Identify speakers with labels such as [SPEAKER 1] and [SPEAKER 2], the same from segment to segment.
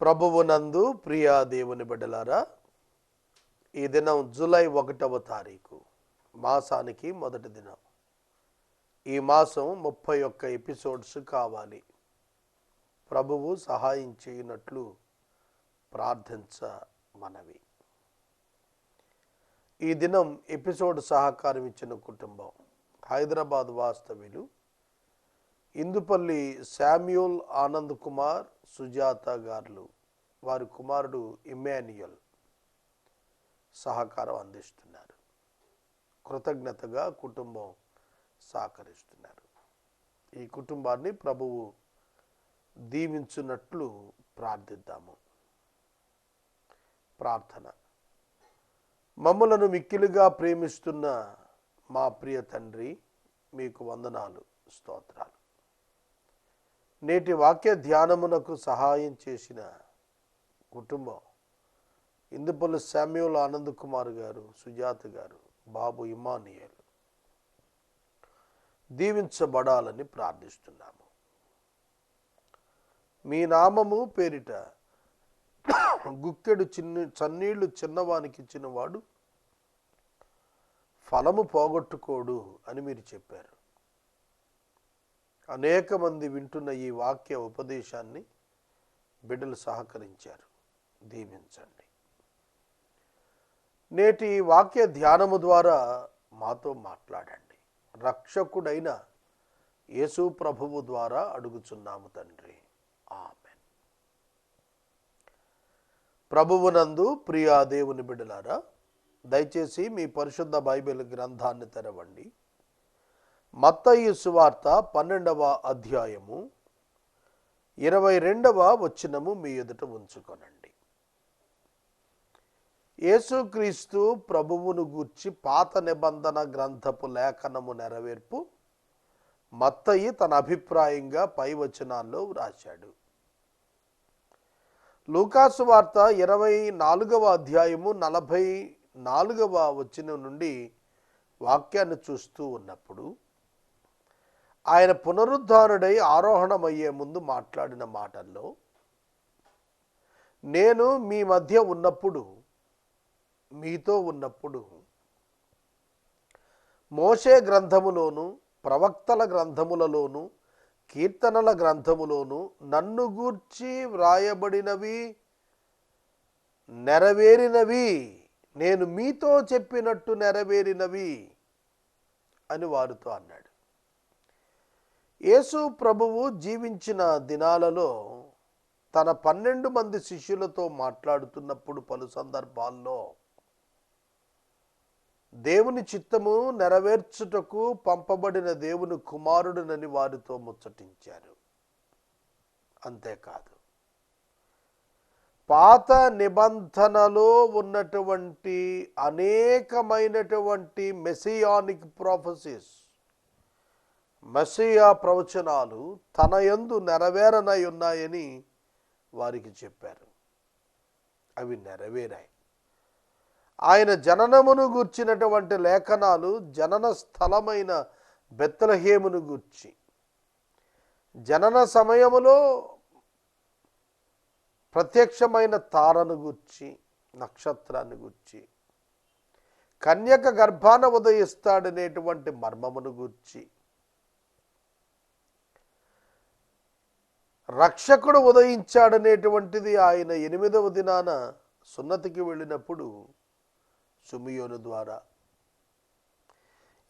[SPEAKER 1] ప్రభువునందు ప్రియా దేవుని బిడ్డలారా ఈ దినం జూలై ఒకటవ తారీఖు మాసానికి మొదటి దినం. ఈ మాసం ముప్పై ఒక్క ఎపిసోడ్స్ కావాలి. ప్రభువు సహాయం చేయనట్లు ప్రార్థించ మనవి. ఈ దినం ఎపిసోడ్ సహకారం ఇచ్చిన కుటుంబం హైదరాబాద్ వాస్తవ్యులు ఇందుపల్లి శామ్యూల్ ఆనంద్ కుమార్ సుజాత గారులు వారి కుమారుడు ఇమాన్యుయల్ సహకారం అందిస్తున్నారు. కృతజ్ఞతగా కుటుంబం సహకరిస్తున్నారు. ఈ కుటుంబాన్ని ప్రభువు దీవించున్నట్లు ప్రార్థిద్దాము. ప్రార్థన. మమ్మలను మిక్కిలుగా ప్రేమిస్తున్న మా ప్రియ తండ్రి మీకు వందనాలు స్తోత్రాలు. నేటి వాక్య ధ్యానమునకు సహాయం చేసిన కుటుంబం. ఇందుపల్లి శామ్యుల్ ఆనంద్ కుమార్ గారు సుజాత గారు బాబు ఇమానియల్ దీవించబడాలని ప్రార్థిస్తున్నాము. మీ నామము పేరిట గుక్కెడు చిన్న చన్నీళ్ళు చిన్నవానికి ఇచ్చినవాడు ఫలము పోగొట్టుకోడు అని మీరు చెప్పారు. అనేక మంది వింటున్న ఈ వాక్య ఉపదేశాన్ని బిడ్డలు సహకరించారు. దీవించండి. నేటి వాక్య ధ్యానము ద్వారా మాతో మాట్లాడండి. రక్షకుడైన యేసు ప్రభువు ద్వారా అడుగుచున్నాము తండ్రి. ఆమెన్. ప్రభువునందు ప్రియా దేవుని బిడ్డలారా దయచేసి మీ పరిశుద్ధ బైబిల్ గ్రంథాన్ని తెరవండి. మత్తయి సువార్త పన్నెండవ అధ్యాయము ఇరవై రెండవ వచనము మీ ఎదుట ఉంచుకొనండి. యేసుక్రీస్తు ప్రభువును గూర్చి పాత నిబంధన గ్రంథపు లేఖనము నెరవేర్పు మత్తయి తన అభిప్రాయంగా పై వచనాల్లో వ్రాశాడు. లూకాసు వార్త ఇరవై నాలుగవ అధ్యాయము నలభై నాలుగవ వచనం నుండి వాక్యాన్ని చూస్తూ ఉన్నప్పుడు ఆయన పునరుద్ధానుడై ఆరోహణమయ్యే ముందు మాట్లాడిన మాటల్లో నేను మీ మధ్య ఉన్నప్పుడు మీతో ఉన్నప్పుడు మోషే గ్రంథములోను ప్రవక్తల గ్రంథములలోను కీర్తనల గ్రంథములోను నన్ను గూర్చి వ్రాయబడినవి నెరవేరినవి నేను మీతో చెప్పినట్టు నెరవేరినవి అని వారితో అన్నాడు. యేసు ప్రభువు జీవించిన దినాలలో తన పన్నెండు మంది శిష్యులతో మాట్లాడుతున్నప్పుడు పలు సందర్భాల్లో దేవుని చిత్తము నెరవేర్చుటకు పంపబడిన దేవుని కుమారుడునని వారితో ముచ్చటించారు. అంతేకాదు పాత నిబంధనలో ఉన్నటువంటి అనేకమైనటువంటి మెసియానిక్ ప్రాఫెసిస్ మెస్సియా ప్రవచనాలు తన యందు నెరవేరనై ఉన్నాయని వారికి చెప్పారు. అవి నెరవేరాయి. ఆయన జననమును గూర్చినటువంటి లేఖనాలు జనన స్థలమైన బెత్తలహేమును గూర్చి జనన సమయములో ప్రత్యక్షమైన తారను గూర్చి నక్షత్రాన్ని గూర్చి కన్యక గర్భాన ఉదయిస్తాడనేటువంటి మర్మమును గూర్చి రక్షకుడు ఉదయించాడనేటువంటిది ఆయన ఎనిమిదవ దినాన సున్నతికి వెళ్ళినప్పుడు సుమియోను ద్వారా.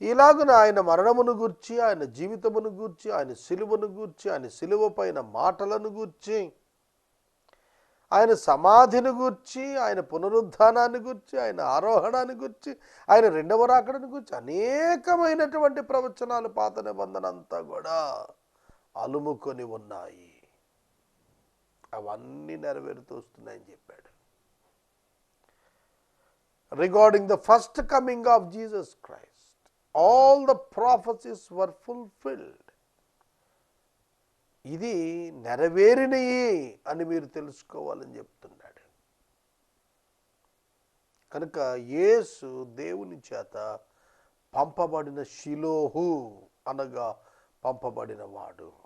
[SPEAKER 1] ఇలాగున ఆయన మరణమును గూర్చి ఆయన జీవితమును గూర్చి ఆయన సిలువను గూర్చి ఆయన సిలువ పైన మాటలను గూర్చి ఆయన సమాధిని గూర్చి ఆయన పునరుద్ధానాన్ని గూర్చి ఆయన ఆరోహణాన్ని గూర్చి ఆయన రెండవ రాకడని గూర్చి అనేకమైనటువంటి ప్రవచనాలు పాత నిబంధన అంతా కూడా అలుముకొని ఉన్నాయి. అవన్నీ నెరవేరుతూ వస్తున్నాయని చెప్పాడు. Regarding the first coming of Jesus Christ all the prophecies were fulfilled ఇది నెరవేరినయి అని మీరు తెలుసుకోవాలని చెప్తున్నాడు. కనుక యేసు దేవుని చేత పంపబడిన శిలోహు అనగా పంపబడిన వాడు.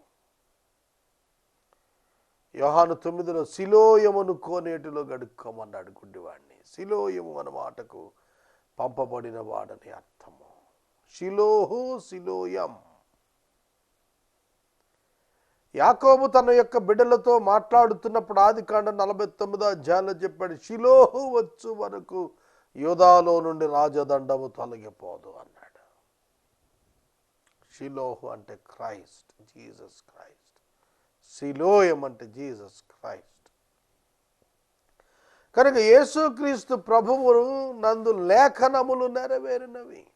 [SPEAKER 1] యోహాను తొమ్మిదిలో శిలోయమును కోనేటిలో గడుక్కోమన్నాడు గుడ్డివాడిని. శిలోయము అన్న మాటకు పంపబడిన వాడని అర్థము. శిలోహు శిలోయం యాకోబు తన యొక్క బిడ్డలతో మాట్లాడుతున్నప్పుడు ఆది కాండ నలభై తొమ్మిదో అధ్యాయంలో చెప్పాడు శిలోహు వచ్చు వరకు యోధాలో నుండి రాజదండము తొలగిపోదు అన్నాడు. షిలోహు అంటే క్రైస్ట్ జీసస్ క్రైస్ట్. శిలోయమంటే జీసస్ క్రైస్ట్. కనుక యేసుక్రీస్తు ప్రభువు నందు లేఖనములు నెరవేరినవి.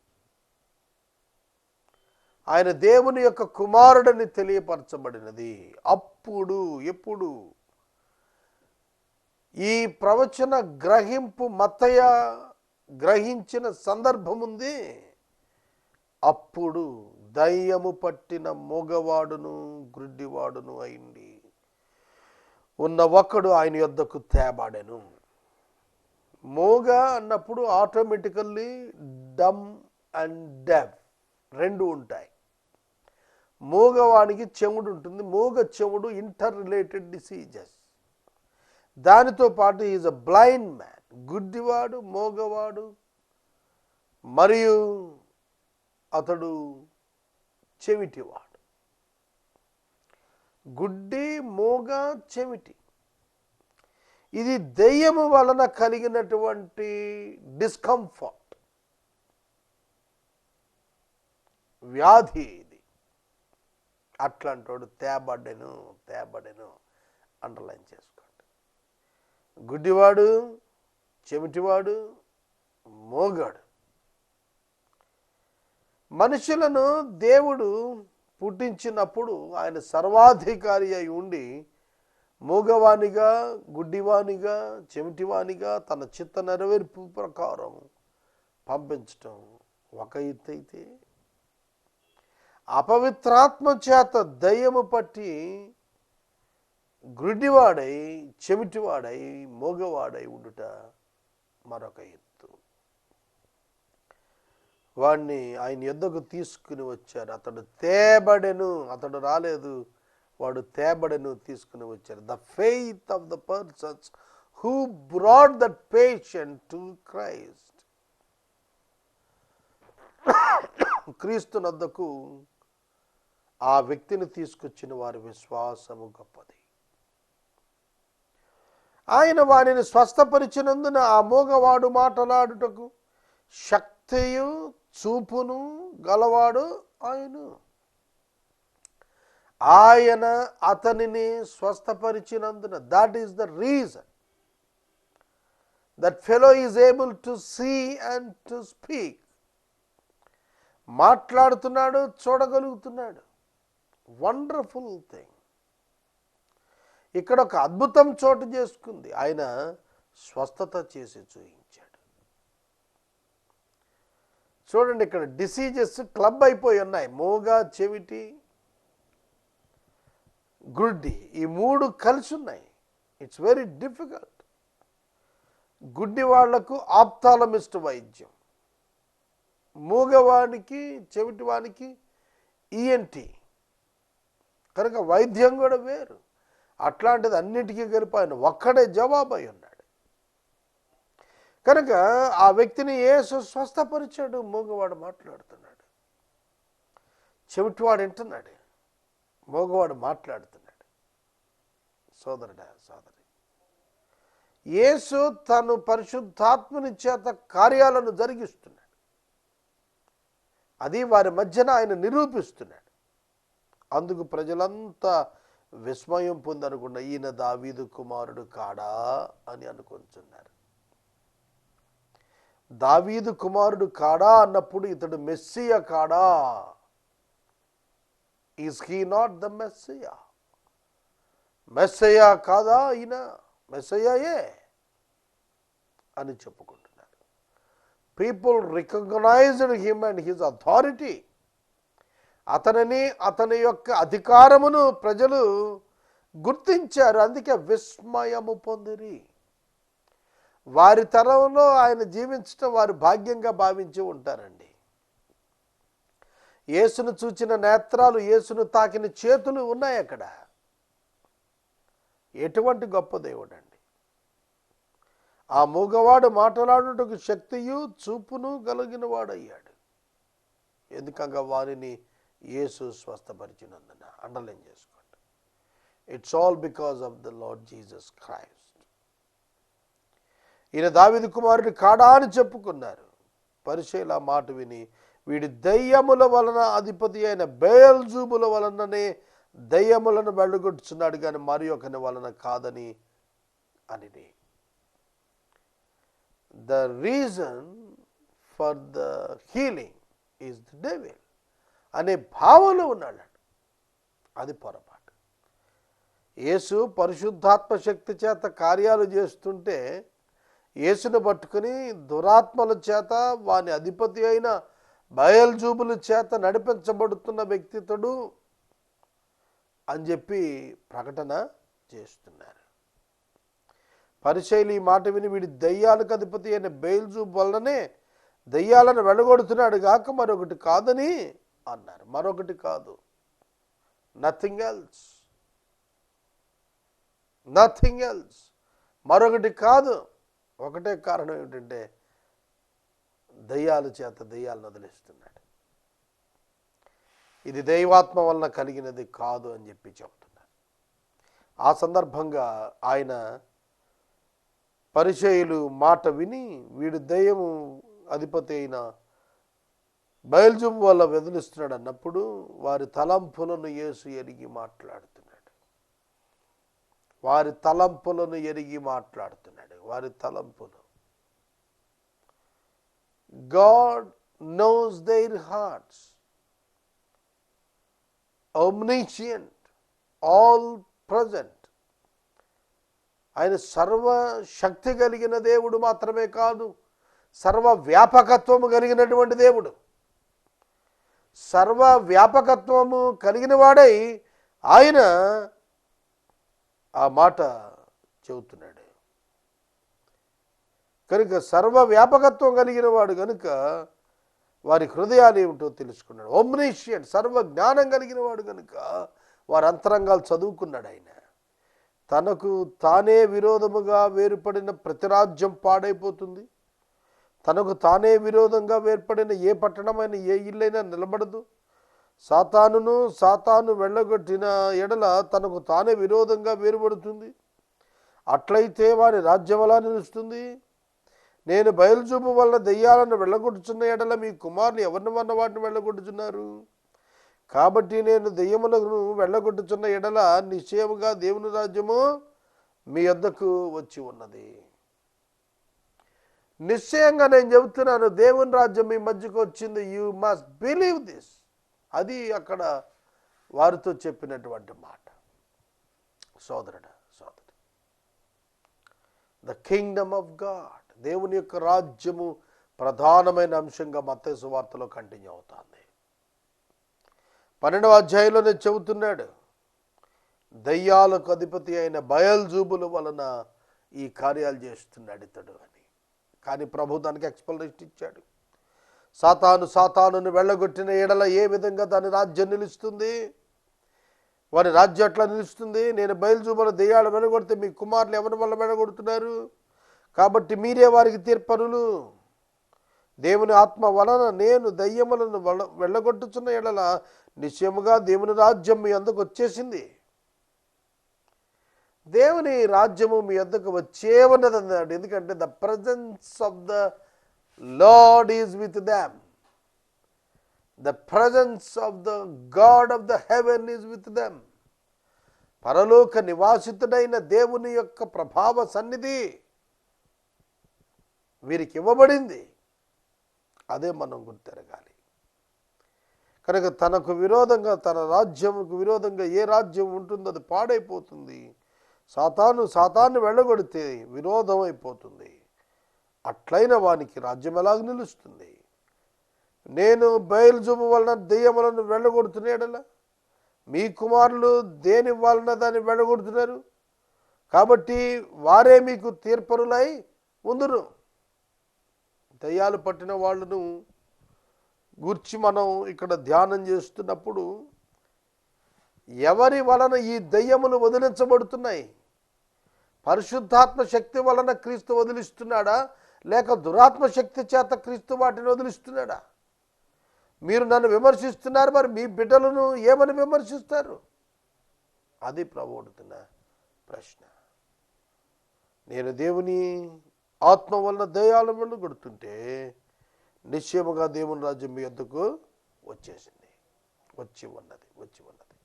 [SPEAKER 1] ఆయన దేవుని యొక్క కుమారుడని తెలియపరచబడినది. అప్పుడు ఎప్పుడు? ఈ ప్రవచన గ్రహింపు మతయ గ్రహించిన సందర్భం ఉంది అప్పుడు దయ్యము పట్టిన మోగవాడును గ్రుడ్డివాడును అయింది. ఉన్న ఒకడు ఆయన యొద్దకు తేబాడెను. మూగ అన్నప్పుడు ఆటోమేటికల్లీ డమ్ అండ్ డెఫ్ రెండు ఉంటాయి. మూగవానికి చెవుడు ఉంటుంది. మూగ చెవుడు ఇంటర్ రిలేటెడ్ డిసీజెస్ దానితో పాటు ఈజ్ అ బ్లైండ్ మ్యాన్ గుడ్డివాడు మోగవాడు మరియు అతడు చెవిటివాడు గుడ్డి మోగ చెవిటి. ఇది దెయ్యము వలన కలిగినటువంటి డిస్కంఫర్ట్ వ్యాధి ఇది. అట్లాంటోడు తేబడ్డెను తేబడెను అండర్లైన్ చేసుకోండి. గుడ్డివాడు చెమిటివాడు మోగాడు. మనుషులను దేవుడు పుట్టించినప్పుడు ఆయన సర్వాధికారి అయి ఉండి మూగవానిగా గుడ్డివానిగా చెమిటివానిగా తన చిత్త నెరవేర్పు ప్రకారం పంపించటం ఒక ఎత్తు అయితే. అపవిత్రాత్మ చేత దయ్యము పట్టి గుడ్డివాడై చెమిటివాడై మోగవాడై ఉండుట మరొక ఎత్తు. వాడిని ఆయన ఎద్దకు తీసుకుని వచ్చారు. అతడు తేబడెను అతడు రాలేదు. వాడు తేబడెను తీసుకుని వచ్చారు. The faith of the persons who brought that patient to Christ క్రీస్తు నద్దకు ఆ వ్యక్తిని తీసుకొచ్చిన వారి విశ్వాసము గొప్పది. ఆయన వారిని స్వస్థపరిచినందున ఆ మూగవాడు మాటలాడుటకు శక్తియు చూపును గలవాడు ఆయన. ఆయన అతనిని స్వస్థపరిచినందున that is the reason that fellow is able to see and to speak మాట్లాడుతున్నాడు చూడగలుగుతున్నాడు. వండర్ఫుల్ థింగ్ ఇక్కడ ఒక అద్భుతం చోటు చేసుకుంది. ఆయన స్వస్థత చేసి చూయి. చూడండి ఇక్కడ డిసీజెస్ క్లబ్ అయిపోయి ఉన్నాయి. మూగా చెవిటి గుడ్డి ఈ మూడు కలిసి ఉన్నాయి. ఇట్స్ వెరీ డిఫికల్ట్ గుడ్డి వాళ్ళకు ఆప్తాలమిస్ట్ వైద్యం. మూగవానికి చెవిటివానికి ఈఎన్టీ కనుక వైద్యం కూడా వేరు. అట్లాంటిది అన్నిటికీ కలిపి ఆయన ఒక్కడే జవాబు అయి ఉన్నాడు. కనుక ఆ వ్యక్తిని ఏసు స్వస్థపరిచాడు మూగవాడు మాట్లాడుతున్నాడు. చెవిటివాడు వింటున్నాడు మోగవాడు మాట్లాడుతున్నాడు. సోదరుడా సోదరి యేసు తను పరిశుద్ధాత్మని చేత కార్యాలను జరిగిస్తున్నాడు. అది వారి మధ్యన ఆయన నిరూపిస్తున్నాడు. అందుకు ప్రజలంతా విస్మయం పొందనుకున్న ఈయన దావీదు కుమారుడు కాడా అని అనుకుంటున్నారు. దావీదు కుమారుడు కాడా అన్నప్పుడు ఇతడు మెస్సియ కాడా? Is he not the Messiah Messiah కాదా ఈయన? మెస్సయ్యే అని చెప్పుకుంటున్నారు people recognized him and his authority అతనిని అతని యొక్క అధికారమును ప్రజలు గుర్తించారు. అందుకే విస్మయము పొందిరి. వారి తరంలో ఆయన జీవించడం వారు భాగ్యంగా భావించి ఉంటారండి. యేసును చూచిన నేత్రాలు యేసును తాకిన చేతులు ఉన్నాయి అక్కడ. ఎటువంటి గొప్ప దేవుడు అండి ఆ మూగవాడు మాట్లాడుటకు శక్తియు చూపును కలిగిన వాడయ్యాడు ఎందుకంగా వారిని యేసు స్వస్థపరిచినందున. అండర్లైన్ చేసుకోండి. It's all because of the Lord Jesus Christ ఈయన దావిది కుమారుడు కాడా అని చెప్పుకున్నారు. పరిశీల మాట విని వీడి దయ్యముల వలన అధిపతి అయిన బేయల్జూబుల వలననే దయ్యములను వెళ్ళగొట్టుచున్నాడు కానీ మరి ఒకని వలన కాదని అని the reason for the healing is the devil అనే భావన ఉన్నాడు. అది పొరపాటు. యేసు పరిశుద్ధాత్మ శక్తి చేత కార్యాలు చేస్తుంటే యేసును పట్టుకుని దురాత్మల చేత వాని అధిపతి అయిన బయల్జూబుల చేత నడిపించబడుతున్న వ్యక్తితుడు అని చెప్పి ప్రకటన చేస్తున్నారు. పరిశైలి ఈ మాట విని వీడి దయ్యాలకు అధిపతి అయిన బయల్జూబ్ వల్లనే దయ్యాలను వెళ్ళగొడుతున్నాడు కాక మరొకటి కాదని అన్నారు. మరొకటి కాదు. నథింగ్ ఎల్స్ నథింగ్ ఎల్స్ మరొకటి కాదు. ఒకటే కారణం ఏమిటంటే దయ్యాల చేత దయ్యాలను వదిలిస్తున్నాడు. ఇది దైవాత్మ వలన కలిగినది కాదు అని చెప్పి చెబుతున్నారు ఆ సందర్భంగా ఆయన పరిచయులు మాట విని వీడు దయ్యము అధిపతి అయిన బయల్జుమ్ వల్ల వెదిలిస్తున్నాడు అన్నప్పుడు వారి తలంపులను యేసు ఎరిగి మాట్లాడుతున్నాడు. వారి తలంపులను ఎరిగి మాట్లాడుతున్నాడు. వారి తలంపులు. God knows their hearts omniscient all present ఆయన సర్వ శక్తి కలిగిన దేవుడు మాత్రమే కాదు సర్వ వ్యాపకత్వము కలిగినటువంటి దేవుడు. సర్వ వ్యాపకత్వము కలిగిన వాడై ఆయన ఆ మాట చెబుతున్నాడు. కనుక సర్వ వ్యాపకత్వం కలిగిన వాడు కనుక వారి హృదయాలు ఏమిటో తెలుసుకున్నాడు. ఓమ్నేషియన్ సర్వ జ్ఞానం కలిగిన వాడు కనుక వారి అంతరంగాలు చదువుకున్నాడు ఆయన. తనకు తానే విరోధముగా వేరుపడిన ప్రతిరాజ్యం పాడైపోతుంది. తనకు తానే విరోధంగా వేర్పడిన ఏ పట్టణమైన ఏ ఇల్లైనా నిలబడదు. సాతానును సాతాను వెళ్ళగొట్టిన ఎడల తనకు తానే విరోధంగా వేరుపడుతుంది. అట్లయితే వారి రాజ్యం ఎలా నిలుస్తుంది. నేను బయలుచూపు వల్ల దెయ్యాలను వెళ్ళగొట్టుచున్న ఎడల మీ కుమారుని ఎవరిని వన్న వాటిని వెళ్ళగొట్టుచున్నారు కాబట్టి నేను దెయ్యములను వెళ్ళగొట్టుచున్న ఎడల నిశ్చయముగా దేవుని రాజ్యము మీ వద్దకు వచ్చి ఉన్నది. నిశ్చయంగా నేను చెబుతున్నాను దేవుని రాజ్యం మీ మధ్యకు వచ్చింది. యూ మస్ట్ బిలీవ్ దిస్ అది అక్కడ వారితో చెప్పినటువంటి మాట. సోదరుడు సోదరు ద కింగ్డమ్ ఆఫ్ గాడ్ దేవుని యొక్క రాజ్యము ప్రధానమైన అంశంగా మత్తయి వార్తలో కంటిన్యూ అవుతుంది. పన్నెండవ అధ్యాయంలోనే చెబుతున్నాడు దయ్యాలకు అధిపతి అయిన బయల్జూబుల వలన ఈ కార్యాలు చేస్తున్నాడు ఇతడు అని. కానీ ప్రభు దానికి ఎక్స్ప్లనేషన్ ఇచ్చాడు సాతాను సాతానును వెళ్ళగొట్టిన ఎడల ఏ విధంగా దాని రాజ్యం నిలుస్తుంది? వారి రాజ్యం ఎట్లా నిలుస్తుంది? నేను బయలుచూపల దెయ్యాలు వెళ్ళగొడితే మీ కుమారులు ఎవరి వల్ల వెళ్ళగొడుతున్నారు కాబట్టి మీరే వారికి తీర్పనులు దేవుని ఆత్మ వలన నేను దయ్యములను వెళ్ళగొట్టుచున్న ఎడల నిశ్చయముగా దేవుని రాజ్యం మీ అందకు వచ్చేసింది. దేవుని రాజ్యము మీ అందుకు వచ్చే ఉన్నది అన్నాడు ఎందుకంటే the presence of the Lord is with them. The presence of the God of the heaven is with them. పరలోక నివాసితుడైన దేవుని యొక్క ప్రభావ సన్నిధి. వీరికి ఇవ్వబడింది. అదే మనం గుర్తెరగాలి. కనుక తనకు విరోధంగా తన రాజ్యముకు విరోధంగా ఏ రాజ్యం ఉంటుందో అది పాడైపోతుంది. సాతాను సాతాన్ని వెళ్ళగొడితే విరోధం అయిపోతుంది అట్లైన వానికి రాజ్యం ఎలాగ నిలుస్తుంది? నేను బయలుజుము వలన దెయ్యములను వెళ్ళగొడుతున్నాడలా మీ కుమారులు దేని వలన దాన్ని వెళ్ళగొడుతున్నారు? కాబట్టి వారే మీకు తీర్పరులై ఉందురు. దయ్యాలు పట్టిన వాళ్ళను గూర్చి మనం ఇక్కడ ధ్యానం చేస్తున్నప్పుడు ఎవరి వలన ఈ దయ్యములు వదిలించబడుతున్నాయి? పరిశుద్ధాత్మ శక్తి వలన క్రీస్తు వదిలిస్తున్నాడా? లేక దురాత్మ శక్తి చేత క్రీస్తు వాటిని వదిలిస్తున్నాడా? మీరు నన్ను విమర్శిస్తున్నారు మరి మీ బిడ్డలను ఏమని విమర్శిస్తారు? అది ప్రభు అడుగుతున్న ప్రశ్న. నేను దేవుని ఆత్మ వలన దయాళములను కొడుతుంటే నిశ్చయముగా దేవుని రాజ్యం మీ యొద్దకు వచ్చేసింది. వచ్చి ఉన్నది వచ్చి ఉన్నది.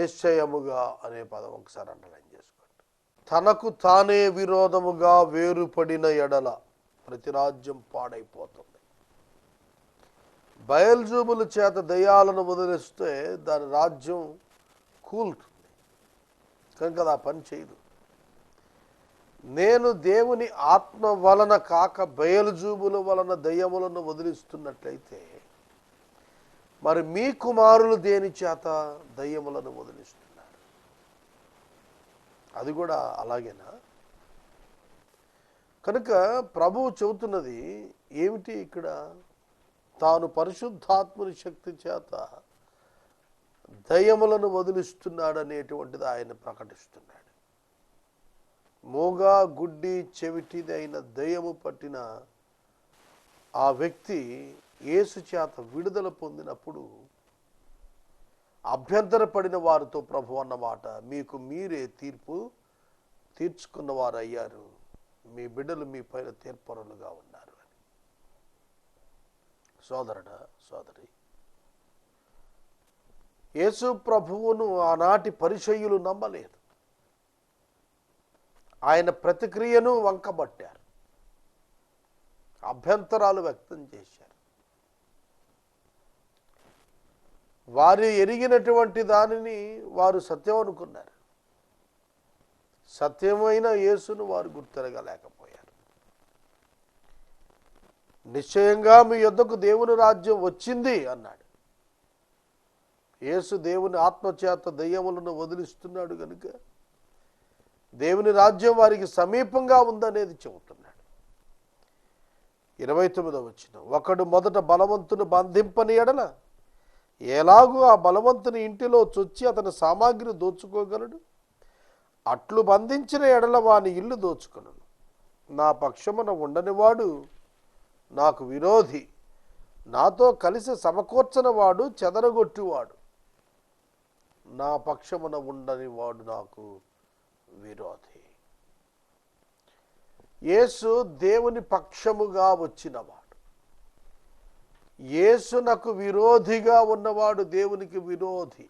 [SPEAKER 1] నిశ్చయముగా అనే పదం ఒకసారి అండర్లైన్ చేసుకోండి. తనకు తానే విరోధముగా వేరుపడిన ఎడల ప్రతి రాజ్యం పాడైపోతుంది. బయల్జూబుల చేత దయాలను వదిలిస్తే దాని రాజ్యం కూలుతుంది. కనుక అది ఆ పని చేయదు. నేను దేవుని ఆత్మ వలన కాక బయలుజూబుల వలన దయ్యములను వదిలిస్తున్నట్లయితే మరి మీ కుమారులు దేని చేత దయ్యములను వదిలిస్తున్నారు? అది కూడా అలాగేనా? కనుక ప్రభువు చెబుతున్నది ఏమిటి ఇక్కడ? తాను పరిశుద్ధాత్ముని శక్తి చేత దయ్యములను వదిలిస్తున్నాడు అనేటువంటిది ఆయన ప్రకటిస్తున్నాడు. మూగా గుడ్డి చెవిటిది అయిన దయ్యము పట్టిన ఆ వ్యక్తి యేసు చేత విడుదల పొందినప్పుడు అభ్యంతరపడిన వారితో ప్రభు అన్నమాట మీకు మీరే తీర్పు తీర్చుకున్న వారు అయ్యారు మీ బిడ్డలు మీ పైన తీర్పరులుగా ఉన్నారు అని. సోదరుడ సోదరి యేసు ప్రభువును ఆనాటి పరిచయులు నమ్మలేదు. ఆయన ప్రతిక్రియను వంకబట్టారు. అభ్యంతరాలు వ్యక్తం చేశారు. వారు ఎరిగినటువంటి దానిని వారు సత్యం అనుకున్నారు. సత్యమైన యేసును వారు గుర్తిరగలేకపోయారు. నిశ్చయంగా మీ యొద్దకు దేవుని రాజ్యం వచ్చింది అన్నాడు. యేసు దేవుని ఆత్మచేత దయ్యములను వదిలిస్తున్నాడు కనుక దేవుని రాజ్యం వారికి సమీపంగా ఉందనేది చెబుతున్నాడు. ఇరవై తొమ్మిదో వచ్చిన ఒకడు మొదట బలవంతుని బంధింపని ఎడల ఎలాగూ ఆ బలవంతుని ఇంటిలో చొచ్చి అతని సామాగ్రి దోచుకోగలడు? అట్లు బంధించిన ఎడల వాని ఇల్లు దోచుకొను నా పక్షమున ఉండనివాడు నాకు విరోధి. నాతో కలిసి సమకూర్చనివాడు చెదరగొట్టివాడు. నా పక్షమున ఉండనివాడు నాకు విరోధి. యేసు దేవుని పక్షముగా వచ్చినవాడు. యేసునకు విరోధిగా ఉన్నవాడు దేవునికి విరోధి.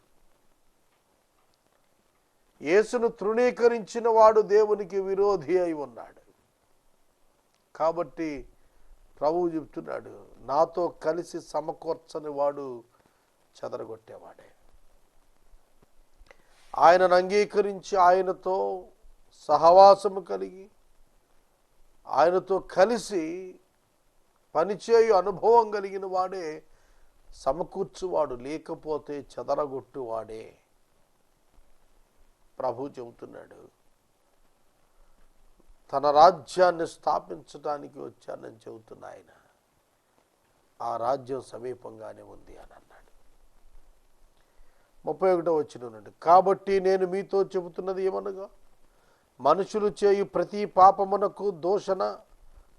[SPEAKER 1] యేసును తృణీకరించిన వాడు దేవునికి విరోధి అయి ఉన్నాడు. కాబట్టి ప్రభువు చెప్తున్నాడు నాతో కలిసి సమకూర్చని వాడు చెదరగొట్టేవాడే. ఆయనను అంగీకరించి ఆయనతో సహవాసము కలిగి ఆయనతో కలిసి పనిచేయు అనుభవం కలిగిన వాడే సమకూర్చువాడు లేకపోతే చెదరగొట్టువాడే. ప్రభు చెబుతున్నాడు తన రాజ్యాన్ని స్థాపించడానికి వచ్చానని చెబుతున్న ఆయన. ఆ రాజ్యం సమీపంగానే ఉంది అని అన్నాడు ముప్పై ఒకటో వచ్చిన నుండి. కాబట్టి నేను మీతో చెబుతున్నది ఏమనగా మనుషులు చేయు ప్రతి పాపమునకు దోషణ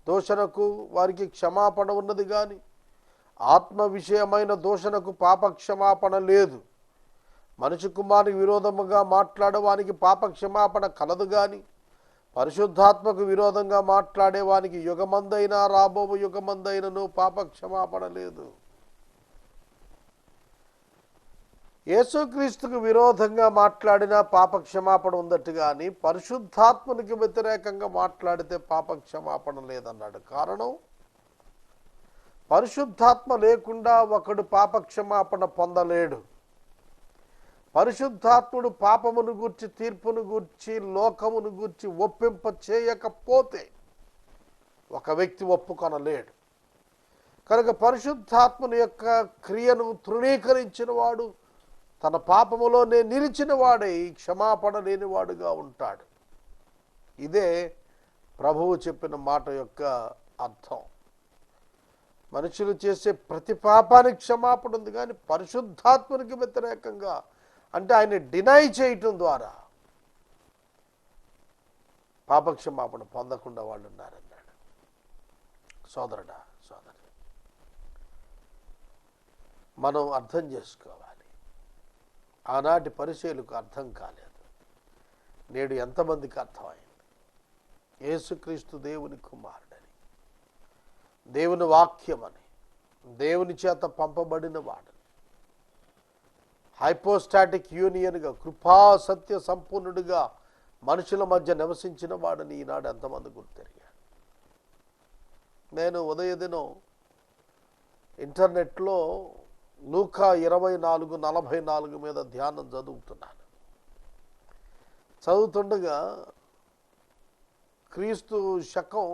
[SPEAKER 1] దోషణకు వారికి క్షమాపణ ఉన్నది కానీ ఆత్మ విషయమైన దోషణకు పాప క్షమాపణ లేదు. మనిషి కుమారునికి విరోధముగా మాట్లాడేవానికి పాప క్షమాపణ కలదు కానీ పరిశుద్ధాత్మకు విరోధంగా మాట్లాడేవానికి యుగమందైనా రాబోవు యుగమందైనను పాప క్షమాపణ లేదు. యేసుక్రీస్తుకు విరోధంగా మాట్లాడిన పాప క్షమాపణ ఉందట్టు కానీ పరిశుద్ధాత్మనికి వ్యతిరేకంగా మాట్లాడితే పాప క్షమాపణ లేదన్నాడు. కారణం? పరిశుద్ధాత్మ లేకుండా ఒకడు పాప క్షమాపణ పొందలేడు. పరిశుద్ధాత్ముడు పాపమును గూర్చి తీర్పును గూర్చి లోకమును గూర్చి ఒప్పింప చేయకపోతే ఒక వ్యక్తి ఒప్పుకొనలేడు. కనుక పరిశుద్ధాత్మని యొక్క క్రియను తృణీకరించిన వాడు తన పాపములోనే నిలిచిన వాడై క్షమాపణ లేనివాడుగా ఉంటాడు. ఇదే ప్రభువు చెప్పిన మాట యొక్క అర్థం. మనుషులు చేసే ప్రతి పాపానికి క్షమాపణ ఉంది కానీ పరిశుద్ధాత్మనికి వ్యతిరేకంగా అంటే ఆయన డినై చేయటం ద్వారా పాపక్షమాపణ పొందకుండా వాళ్ళు ఉన్నారన్నాడు. సోదరుడా సోదరు మనం అర్థం చేసుకోవాలి. ఆనాటి పరిచయలకు అర్థం కాలేదు. నేడు ఎంతమందికి అర్థమైంది? యేసుక్రీస్తు దేవుని కుమారుడని దేవుని వాక్యమని దేవుని చేత పంపబడిన వాడని హైపోస్టాటిక్ యూనియన్గా కృపా సత్య సంపూర్ణుడిగా మనుషుల మధ్య నివసించిన వాడని ఈనాడు ఎంతమంది గుర్తెరిగాడు నేను ఉదయదినం ఇంటర్నెట్లో లూకా ఇరవై నాలుగు నలభై నాలుగు మీద ధ్యానం చదువుతున్నాను. చదువుతుండగా క్రీస్తు శకం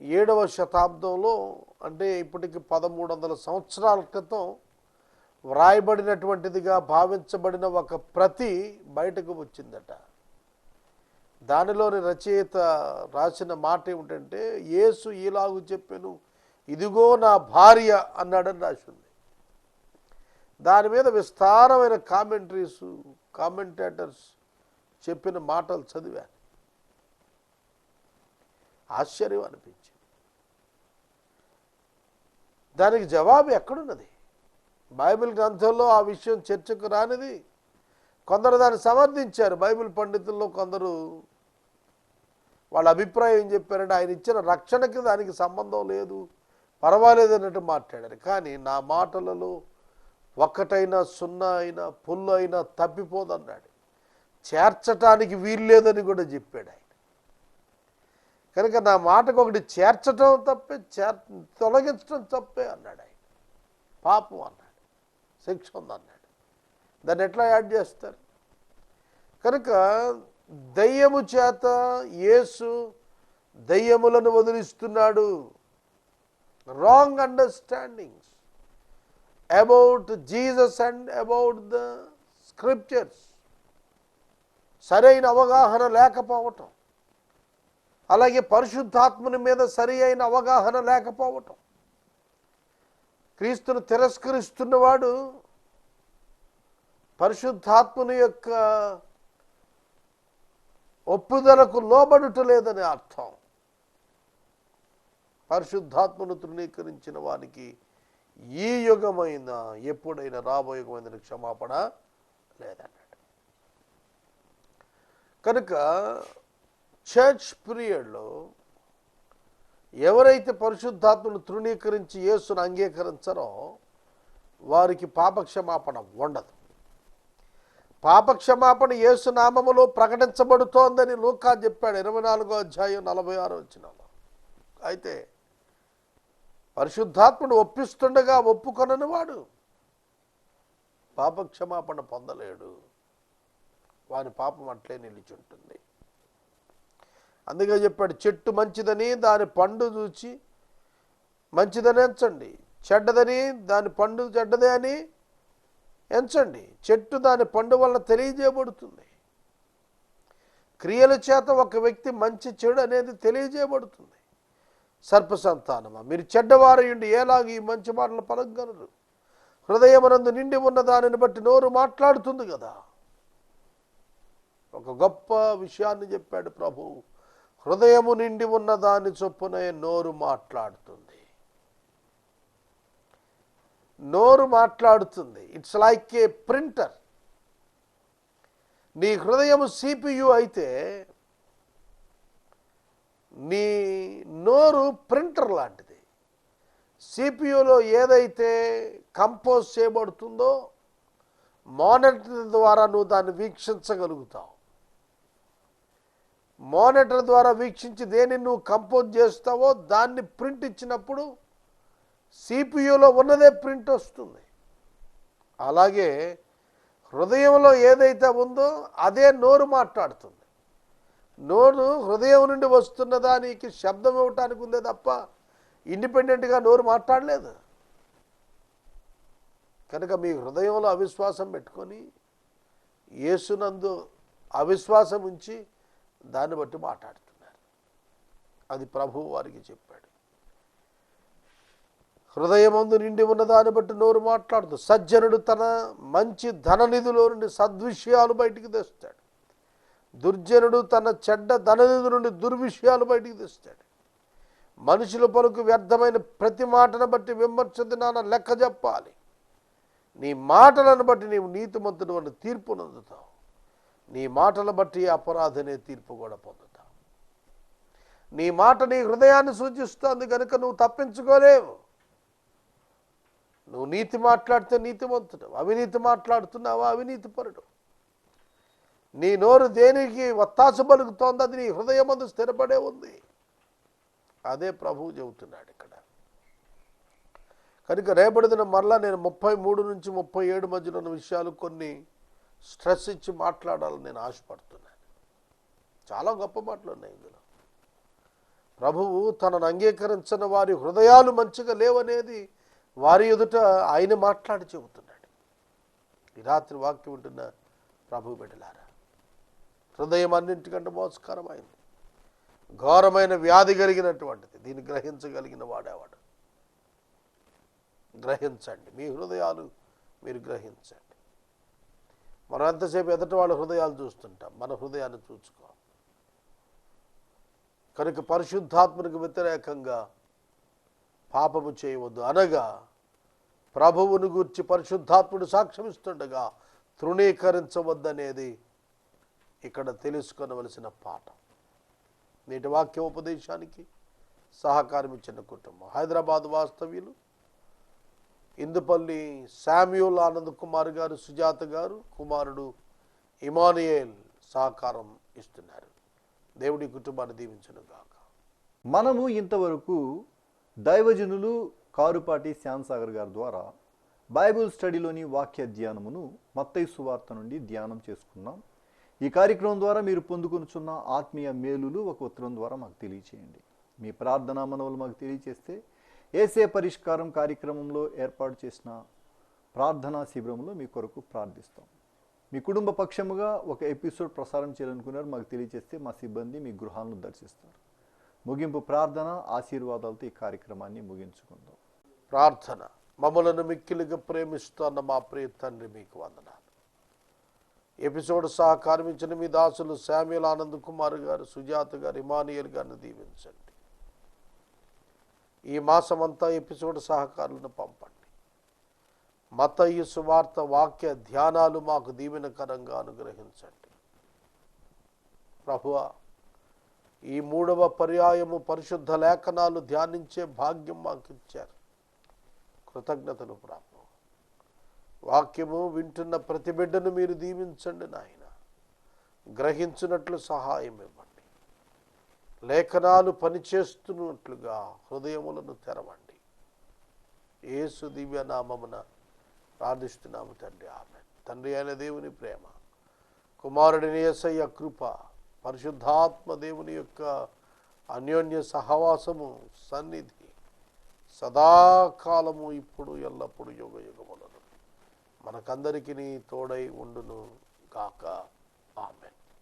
[SPEAKER 1] ఏడవ శతాబ్దంలో అంటే ఇప్పటికి పదమూడు వందల సంవత్సరాల క్రితం వ్రాయబడినటువంటిదిగా భావించబడిన ఒక ప్రతి బయటకు వచ్చిందట. దానిలోని రచయిత రాసిన మాట ఏమిటంటే యేసు ఈలాగు చెప్పాను ఇదిగో నా భార్య అన్నాడని రాసింది దాని మీద విస్తారమైన కామెంటరీస్ కామెంటేటర్స్ చెప్పిన మాటలు చదివాను ఆశ్చర్యం అనిపించింది. దానికి జవాబు ఎక్కడున్నది? బైబిల్ గ్రంథంలో ఆ విషయం చర్చకు రానిది. కొందరు దాన్ని సమర్థించారు. బైబిల్ పండితుల్లో కొందరు వాళ్ళ అభిప్రాయం ఏం చెప్పారంటే ఆయన ఇచ్చిన రక్షణకి దానికి సంబంధం లేదు. పర్వాలేదు అన్నట్టు మాట్లాడారు. కానీ నా మాటలలో ఒక్కటైనా సున్నా అయినా పుల్లు అయినా తప్పిపోదన్నాడు. చేర్చటానికి వీల్లేదని కూడా చెప్పాడు ఆయన. కనుక నా మాటకు ఒకటి చేర్చటం తప్పే చేర్ తొలగించడం తప్పే అన్నాడు ఆయన. పాపం అన్నాడు. శిక్ష ఉందన్నాడు. దాన్ని ఎట్లా యాడ్ చేస్తారు? కనుక దయ్యము చేత యేసు దయ్యములను వదిలిస్తున్నాడు. Wrong understandings about Jesus and about the scriptures సరైన అవగాహన లేకపోవటం. అలాగే పరిశుద్ధాత్మని మీద సరి అయిన అవగాహన లేకపోవటం. క్రీస్తును తిరస్కరిస్తున్నవాడు పరిశుద్ధాత్మని యొక్క ఒప్పుదలకు లోబడుటలేదని అర్థం. పరిశుద్ధాత్మను తృణీకరించిన వానికి ఈ యుగమైన ఎప్పుడైనా రాబోయుగమైన క్షమాపణ లేదన్నాడు. కనుక చర్చ్ పీరియడ్లో ఎవరైతే పరిశుద్ధాత్మను తృణీకరించి యేసును అంగీకరించరో వారికి పాపక్షమాపణ ఉండదు. పాపక్షమాపణ యేసునామములో ప్రకటించబడుతోందని లూకా చెప్పాడు ఇరవై నాలుగో అధ్యాయం నలభై ఆరో వచ్చినాలో అయితే పరిశుద్ధాత్ముడు ఒప్పిస్తుండగా ఒప్పుకొనని వాడు పాపక్షమాపణ పొందలేడు. వాని పాపం అట్లే నిలిచుంటుంది. అందుకే చెప్పాడు చెట్టు మంచిదని దాని పండు చూచి మంచిదని ఎంచండి. చెడ్డదని దాని పండు చెడ్డదే అని ఎంచండి. చెట్టు దాని పండు వల్ల తెలియజేయబడుతుంది. క్రియల చేత ఒక వ్యక్తి మంచి చెడు అనేది తెలియజేయబడుతుంది. సర్ప సంతానమా మీరు చెడ్డవారయుండి ఎలాగ ఈ మంచి మాటలు పలకగలరు? హృదయమనందు నిండి ఉన్న దానిని బట్టి నోరు మాట్లాడుతుంది కదా. ఒక గొప్ప విషయాన్ని చెప్పాడు ప్రభు. హృదయము నిండి ఉన్న దాని చొప్పునే నోరు మాట్లాడుతుంది. నోరు మాట్లాడుతుంది. It's like a printer. నీ హృదయము సిపియు అయితే నీ నోరు ప్రింటర్ లాంటిది. సిపియులో ఏదైతే కంపోజ్ చేయబడుతుందో మానిటర్ ద్వారా నువ్వు దాన్ని వీక్షించగలుగుతావు. మానిటర్ ద్వారా వీక్షించి దేన్ని నువ్వు కంపోజ్ చేస్తావో దాన్ని ప్రింట్ ఇచ్చినప్పుడు సిపియులో ఉన్నదే ప్రింట్ వస్తుంది. అలాగే హృదయంలో ఏదైతే ఉందో అదే నోరు మాట్లాడుతుంది. నోరు హృదయం నుండి వస్తున్న దానికి శబ్దం ఇవ్వటానికి ఉందే తప్ప ఇండిపెండెంట్గా నోరు మాట్లాడలేదు. కనుక మీ హృదయంలో అవిశ్వాసం పెట్టుకొని యేసునందు అవిశ్వాసం ఉంచి దాన్ని బట్టి మాట్లాడుతున్నారు. అది ప్రభువు వారికి చెప్పాడు. హృదయమందు నిండి ఉన్న దాన్ని బట్టి నోరు మాట్లాడుతూ సజ్జనుడు తన మంచి ధననిధిలో నుండి సద్విషయాలు బయటికి తెస్తాడు. దుర్జనుడు తన చెడ్డ ధననిధి నుండి దుర్విషయాలు బయటికి తెస్తాడు. మనుషుల పలుకు వ్యర్థమైన ప్రతి మాటను బట్టి విమర్శ నాన్న లెక్క చెప్పాలి. నీ మాటలను బట్టి నీవు నీతిమంతుడు అని తీర్పు పొందుతావు నీ మాటల బట్టి అపరాధనే తీర్పు కూడా పొందుతావు. నీ మాట నీ హృదయాన్ని సూచిస్తుంది కనుక నువ్వు తప్పించుకోలేవు. నువ్వు నీతి మాట్లాడితే నీతిమంతుడు అవినీతి మాట్లాడుతున్నావా అవినీతిపరుడు నీ నోరు దేనికి ఒత్తాస పలుకుతోంది అది నీ హృదయమందు స్థిరపడే ఉంది. అదే ప్రభువు చెబుతున్నాడు ఇక్కడ. కనుక రేపటిదిన మరలా నేను ముప్పై మూడు నుంచి ముప్పై ఏడు మధ్యలో ఉన్న విషయాలు కొన్ని స్ట్రెస్ ఇచ్చి మాట్లాడాలని నేను ఆశపడుతున్నాను. చాలా గొప్ప మాటలు ఉన్నాయి ఇందులో. ప్రభువు తనను అంగీకరించిన వారి హృదయాలు మంచిగా లేవనేది వారి ఎదుట ఆయన మాట్లాడి చెబుతున్నాడు. ఈ రాత్రి వాక్యం ఉంటున్న ప్రభు బిడ్డలారా హృదయం అన్నింటికంటే మోసకరమైంది ఘోరమైన వ్యాధి కలిగినటువంటిది. దీన్ని గ్రహించగలిగిన వాడేవాడు గ్రహించండి. మీ హృదయాలు మీరు గ్రహించండి. మనం ఎంతసేపు ఎదుటి వాళ్ళ హృదయాలు చూస్తుంటాం? మన హృదయాన్ని చూసుకో కనుక పరిశుద్ధాత్మకు వ్యతిరేకంగా పాపము చేయవద్దు అనగా ప్రభువును గూర్చి పరిశుద్ధాత్ముడు సాక్ష్యమిస్తుండగా తృణీకరించవద్దనేది ఇక్కడ తెలుసుకొనవలసిన పాఠం. నేటి వాక్య ఉపదేశానికి సహకారం ఇచ్చిన కుటుంబం. హైదరాబాద్ వాస్తవ్యులు ఇందుపల్లి శామ్యూల్ ఆనంద్ కుమార్ గారు సుజాత గారు కుమారుడు ఇమానుయేల్ సహకారం ఇస్తున్నారు. దేవుడి కుటుంబాన్ని దీవించను గాక.
[SPEAKER 2] మనము ఇంతవరకు దైవజనులు కారుపాటి శ్యాంసాగర్ గారి ద్వారా బైబిల్ స్టడీలోని వాక్య ధ్యానమును మత్తై సువార్త నుండి ధ్యానం చేసుకున్నాం. ఈ కార్యక్రమం ద్వారా మీరు పొందుకొనుచున్న ఆత్మీయ మేలులు ఒక ఉత్తరం ద్వారా మాకు తెలియచేయండి. మీ ప్రార్థనా మనవులు మాకు తెలియచేస్తే ఏసే పరిష్కారం కార్యక్రమంలో ఏర్పాటు చేసిన ప్రార్థనా శిబిరంలో మీ కొరకు ప్రార్థిస్తాం. మీ కుటుంబ పక్షముగా ఒక ఎపిసోడ్ ప్రసారం చేయాలనుకున్నారు మాకు తెలియజేస్తే మా సిబ్బంది మీ గృహాలను దర్శిస్తారు. ముగింపు ప్రార్థన ఆశీర్వాదాలతో ఈ కార్యక్రమాన్ని ముగించుకుందాం.
[SPEAKER 1] ప్రార్థన. మమ్మలను మిక్కిలిగా ప్రేమిస్తున్న మా ప్రియ తండ్రి మీకు వందనాలు. ఎపిసోడ్ సహకారమించిన మీ దాసులు శామ్యుల్ ఆనంద్ కుమార్ గారు సుజాత గారు ఇమానియల్ గారిని దీవించండి. ఈ మాసమంతా ఎపిసోడ్ సహకారులను పంపండి. మతయు సువార్త వాక్య ధ్యానాలు మాకు దీవెనకరంగా అనుగ్రహించండి. ప్రభువా ఈ మూడవ పర్యాయము పరిశుద్ధ లేఖనాలు ధ్యానించే భాగ్యం మాకు ఇచ్చారు కృతజ్ఞతలు ప్రాప్తం వాక్యము వింటున్న ప్రతి బిడ్డను మీరు దీవించండి నాయన. గ్రహించినట్లు సహాయం ఇవ్వండి. లేఖనాలు పనిచేస్తున్నట్లుగా హృదయములను తెరవండి. ఏసు దివ్య నామమున ప్రార్థిస్తున్నాము తండ్రి. ఆమె తండ్రి అయిన దేవుని ప్రేమ కుమారుడిని యేసయ్య కృప పరిశుద్ధాత్మ దేవుని యొక్క అన్యోన్య సహవాసము సన్నిధి సదాకాలము ఇప్పుడు ఎల్లప్పుడూ యుగ యుగములు మనకందరికీ తోడై ఉండును గాక. ఆమెన్.